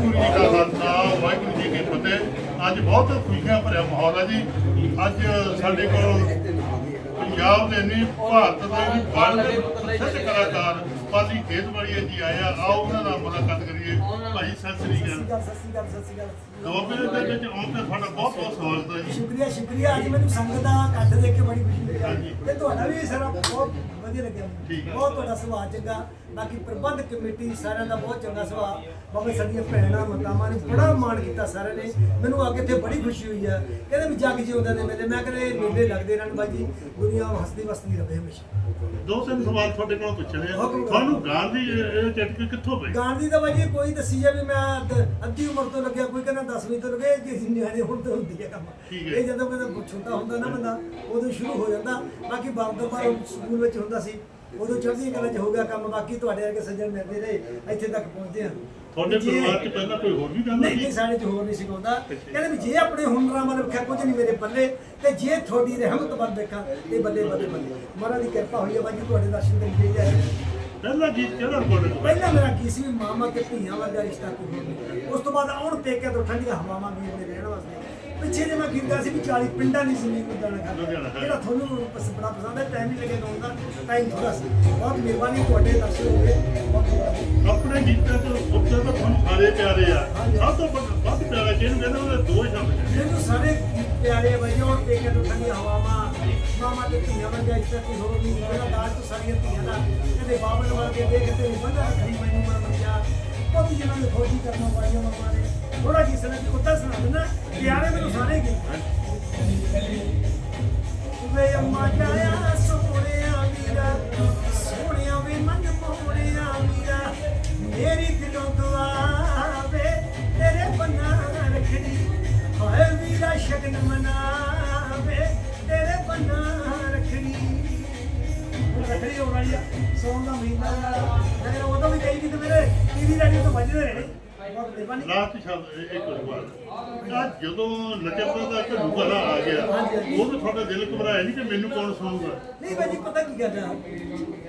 ਵਾਹਿਗੁਰੂ ਜੀ ਕਾ ਖਾਲਸਾ ਵਾਹਿਗੁਰੂ ਜੀ ਕੀ ਫਤਿਹ ਅੱਜ ਬਹੁਤ ਖੁਸ਼ੀਆਂ ਭਰਿਆ ਮਾਹੌਲ ਹੈ ਜੀ ਅੱਜ ਸਾਡੇ ਕੋਲ ਪੰਜਾਬ ਦੇ ਨਹੀਂ ਭਾਰਤ ਦੇ ਵੀ ਵਰਲਡ ਪ੍ਰਸਿੱਧ ਕਲਾਕਾਰ ਪਾਲੀ ਖੇਤਵਾੜੀਆ ਜੀ ਆਏ ਆਓ ਉਹਨਾਂ ਨਾਲ ਮੁਲਾਕਾਤ ਕਰੀਏ ਭਾਈ ਸਤਿ ਸ੍ਰੀ ਅਕਾਲ ਸਤਿ ਸ਼੍ਰੀ ਅਕਾਲ ਸਤਿ ਸ਼੍ਰੀ ਅਕਾਲ ਦੋ ਮਿੰਟ ਦੇ ਵਿੱਚ ਆਉਣ ਤੇ ਤੁਹਾਡਾ ਬਹੁਤ ਬਹੁਤ ਸਵਾਗਤ ਹੈ ਜੀ ਸ਼ੁਕਰੀਆ ਸ਼ੁਕਰੀਆ। ਅੱਜ ਮੈਨੂੰ ਸੰਗਤ ਦਾ ਇਕੱਠ ਦੇਖ ਕੇ ਬੜੀ ਖੁਸ਼ੀ ਹੋਈ। ਤੇ ਤੁਹਾਡਾ ਵੀ ਸਾਰਾ ਬਹੁਤ ਵਧੀਆ ਲੱਗਿਆ। ਮੈਨੂੰ। ਬਹੁਤ ਤੁਹਾਡਾ ਸੁਭਾਅ ਚੰਗਾ। ਬਾਕੀ ਪ੍ਰਬੰਧਕ ਕਮੇਟੀ ਸਾਰਿਆਂ ਦਾ ਬਹੁਤ ਚੰਗਾ ਸੁਭਾਅ। ਬਾਬਾ ਸਾਡੀਆਂ ਭੈਣਾਂ ਮਾਤਾਵਾਂ ਨੇ ਬੜਾ ਮਾਣ ਕੀਤਾ ਸਾਰਿਆਂ ਨੇ। ਮੈਨੂੰ ਆ ਕੇ ਇੱਥੇ ਬੜੀ ਖੁਸ਼ੀ ਹੋਈ ਆ। ਕਹਿੰਦੇ ਵੀ ਜੱਗ ਜਿਉਂਦਾ ਨੇ ਮੇਲੇ ਮੈਂ ਕਹਿੰਦੇ ਮੇਲੇ ਲੱਗਦੇ ਰਹਿਣ ਬਾਜੀ। ਦੁਨੀਆ ਹੱਸਦੀ ਵਸਦੀ ਰਹੇ ਹਮੇਸ਼ਾ। ਦੋ ਤਿੰਨ ਸਵਾਲ ਤੁਹਾਡੇ ਕੋਲ ਪੁੱਛਣੇ ਆ। ਹੁਕਮ ਕਰੋ। ਤੁਹਾਨੂੰ ਗਾਂਧੀ ਇਹ ਚਟਕੀ ਕਿੱਥੋਂ ਪਈ? ਗਾਂਧੀ ਦਾ ਬਾਜੀ ਕੋਈ ਦੱਸੀ ਜਾਵੇ ਮੈਂ ਅੱਧ- ਅੱਧੀ ਉਮਰ ਤੋਂ ਲੱਗਿਆ ਕੋਈ ਕਹਿੰਦਾ 10ਵੀਂ ਤੋਂ ਲੱਗਿਆ ਜੇ ਨਿਆਣੇ ਹੁਣ ਤੋਂ ਹੁੰਦੀ ਹੈ ਕੰਮ। ਠੀਕ ਹੈ। ਇਹ ਜਦੋਂ ਮੈਂ ਛੋਟਾ ਹੁੰਦਾ ਨਾ ਬੰਦਾ ਉਦੋਂ ਸ਼ੁਰੂ ਹੋ ਜਾਂਦਾ। ਬਾਕੀ ਬਾਪ ਦਾ ਬਾਪ ਸਕੂਲ ਵਿੱਚ ਹੁੰਦਾ ਸੀ। ਉਦੋਂ ਚੜ੍ਹਦੀ ਕਲਾ ਚ ਹੋ ਗਿਆ ਕੰਮ ਬਾਕੀ ਤੁਹਾਡੇ ਵਰਗੇ ਸੱਜਣ ਮਿਲਦੇ ਰਹੇ ਇੱਥੇ ਤੱਕ ਪਹੁੰਚਦੇ ਆ ਤੁਹਾਡੇ ਜੇ- ਪਰਿਵਾਰ 'ਚ ਪਹਿਲਾਂ ਕੋਈ ਹੋਰ ਵੀ ਗਾਂਧੀ ਨਹੀਂ ਨਹੀਂ ਸਾਡੇ ਚ ਹੋਰ ਨਹੀਂ ਸਿਖਾਉਂਦਾ ਕਹਿੰਦੇ ਵੀ ਜੇ ਆਪਣੇ ਹੁਨਰਾਂ ਵੱਲ ਵੇਖਿਆ ਕੁਝ ਨਹੀਂ ਮੇਰੇ ਪੱਲੇ ਤੇ ਜੇ ਤੁਹਾਡੀ ਰਹਿਮਤ ਵੱਲ ਵੇਖਾਂ ਤੇ ਬੱਲੇ ਬੱਲੇ ਬੱਲੇ। ਮਹਾਰਾਜ ਦੀ ਕਿਰਪਾ ਹੋਈ ਹੈ ਬਾਜੀ ਤੁਹਾਡੇ ਦਰਸ਼ਨ ਕਰੀ ਜਾਈਏ ਪਹਿਲਾ ਗੀਤ ਕਿਹੜਾ ਕੋਲ? ਪਹਿਲਾਂ ਮੇਰਾ ਕੀ ਸੀ ਵੀ ਮਾਮਾ ਤੇ ਧੀਆਂ ਵਰਗਾ ਰਿਸ਼ਤਾ ਕੋਈ ਹੋਰ ਨਹੀਂ। ਉਸ ਤੋਂ ਬਾਅਦ ਆਉਣ ਪੇਕਿਆਂ ਤੋਂ ਠੰਡੀਆਂ ਹਵਾਵਾਂ ਵੀਰ ਦੇ ਰਹਿਣ ਵਾਸਤੇ। ਪਿੱਛੇ ਜੇ ਮੈਂ ਕੀਤਾ ਸੀ ਵੀ 40 ਪਿੰਡਾਂ ਦੀ ਜ਼ਮੀਨ ਨੂੰ ਦਾਣਾ ਹਾਂ। ਜਿਹੜਾ ਤੁਹਾਨੂੰ ਪਸ- ਬੜਾ ਪਸੰਦ ਹੈ ਟਾਈਮ ਨਹੀਂ ਲੱਗਿਆ ਗਾਉਣ ਦਾ ਟਾਈਮ ਥੋੜਾ ਸੀ। ਬਹੁਤ ਮਿਹਰਬਾਨੀ ਤੁਹਾਡੇ ਦਰਸ਼ਨ ਹੋ ਗਏ। ਬਹੁਤ ਬਹੁਤ ਆਪਣੇ ਗੀਤਾਂ ਤੋਂ ਉੱਤੇ ਤਾਂ ਤੁਹਾਨੂੰ ਸਾਰੇ ਪਿਆਰੇ ਆ। ਸਭ ਤੋਂ ਵੱਧ ਵੱਧ ਪਿਆਰਾ ਜਿਹਨੂੰ ਕਹਿੰਦੇ ਉਹਦੇ ਦੋ ਹੀ ਸ਼ਬਦ ਨੇ। ਮੈਨੂੰ ਸਾਰੇ ਪਿਆਰੇ ਬਾਈ ਹੁਣ ਪੇਕਿਆਂ ਤੋਂ ਠੰਡੀਆਂ ਹਵਾਵਾਂ ਮਾਮਾ ਤੇ ਧੀਆਂ ਵਰਗਾ ਰਿਸ਼ਤਾ ਕੋਈ ਹੋਰ ਨਹੀਂ ਮੇਰਾ ਦਾਜ ਤੋਂ ਸਾਰੀਆਂ ਧੀਆਂ ਦਾ ਕਦੇ ਬਾਬਲ ਵਰਗੇ ਦੇਖ ਤੇ ਬੰਦਾ ਰੱਖੀ ਮੈਨੂੰ ਮਨ ਮਚਿਆ ਜਿਹਨਾਂ ਨੇ ਫੌਜੀ ਕਰਨਾ ਪਾਈਆਂ ਮਾਮਾ ਨੇ ਥੋੜਾ ਜੀ ਸਨਤ ਉੱਤਾ ਸੁਣਾ ਦਿੰਦਾ ਪਿਆਰੇ ਮੈਨੂੰ ਸਾਰੇ ਗੀਤ ਵੇ ਅੰਮਾ ਜਾਇਆ ਸੋਹਣਿਆ ਵੀਰਾ ਸੋਹਣਿਆ ਵੇ ਮਨ ਮੋਹਣਿਆ ਵੀਰਾ ਮੇਰੀ ਦਿਲੋਂ ਦੁਆ ਵੇ ਤੇਰੇ ਬੰਨਾ ਰੱਖਣੀ। ਹਾਏ ਵੀਰਾ ਸ਼ਗਨ ਮਨਾਵੇ ਤੇਰੇ ਬੰਨਾ ਰੱਖਣੀ ਰੱਖੜੀ ਹੋ ਰਹੀ ਆ, ਸੌਣ ਦਾ ਮਹੀਨਾ ਲੇਕਿਨ ਮੇਰੇ ਟੀਵੀ ਤੋਂ ਵੱਜਦੇ ਰਹੇ ਨੇ ਬਹੁਤ ਮਿਹਰਬਾਨੀ ਲਾਸਟ ਸ਼ਬਦ ਇਹ- ਇੱਕ ਵਾਰ ਆ ਜਦੋਂ ਲਚਕਦਾ ਦਾ ਇੱਕ ਦੁਬਾਰਾ ਆ ਗਿਆ। ਉਹ ਤਾਂ ਤੁਹਾਡਾ ਦਿਲ ਘਬਰਾਇਆ ਨਹੀਂ ਕਿ ਮੈਨੂੰ ਕੌਣ ਸੁਣੂਗਾ? ਨਹੀਂ ਭਾਜੀ ਪਤਾ ਕੀ ਗੱਲ ਆ?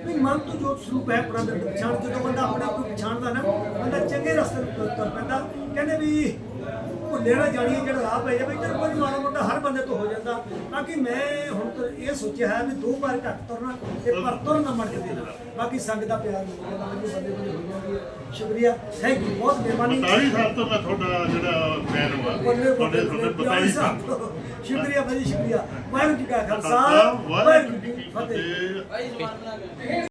ਵੀ ਮਨ ਤੋਂ ਜੋ ਸਰੂਪ ਹੈ ਪਛਾਣ ਜਦੋਂ ਬੰਦਾ ਆਪਣੇ ਆਪ ਨਾ ਬੰਦਾ ਚੰਗੇ ਰਸਤੇ ਤੇ ਤੁਰ ਪੈਂਦਾ ਕਹਿੰਦੇ ਵੀ ਭੁੱਲੇ ਨਾ ਜਾਣੀਏ ਜਿਹੜਾ ਰਾਹ ਪੈ ਜਾਵੇ ਤੇ ਕੋਈ ਮਾੜਾ ਮੋਟਾ ਹਰ ਬੰਦੇ ਤੋਂ ਹੋ ਜਾਂਦਾ। ਬਾਕੀ ਮੈਂ ਹੁਣ ਤਾਂ ਇਹ ਸੋਚਿਆ ਹੈ ਵੀ ਦੋ ਵਾਰ ਘੱਟ ਤੁਰਨਾ ਤੇ ਪਰ ਤੁਰਨਾ ਮੜ ਕੇ ਦੇਣਾ ਬਾਕੀ ਸੰਗ ਦਾ ਪਿਆਰ ਮਿਲ ਜਾਂਦਾ ਮੈਨੂੰ ਬੰਦੇ ਬੰਦੇ ਹੋ ਜਾਂਦੀ ਹੈ। ਸ਼ੁਕਰੀਆ। ਥੈਂਕ ਯੂ ਬਹੁਤ ਮਿਹਰਬਾਨੀ। 42 ਸਾਲ ਤੋਂ ਮੈਂ ਤੁਹਾਡਾ ਜਿਹੜਾ ਫੈਨ ਹਾਂ ਤੁਹਾਡੇ ਤੁਹਾਡੇ ਬੱਲੇ 42 ਸਾਲ ਸ਼ੁਕਰੀਆ ਭਾਜੀ ਸ਼ੁਕਰੀਆ। ਵਾਹਿਗੁਰੂ ਜੀ ਕਾ ਖਾਲਸਾ ਵਾਹਿਗੁਰੂ ਜੀ ਕੀ ਫਤਿਹ।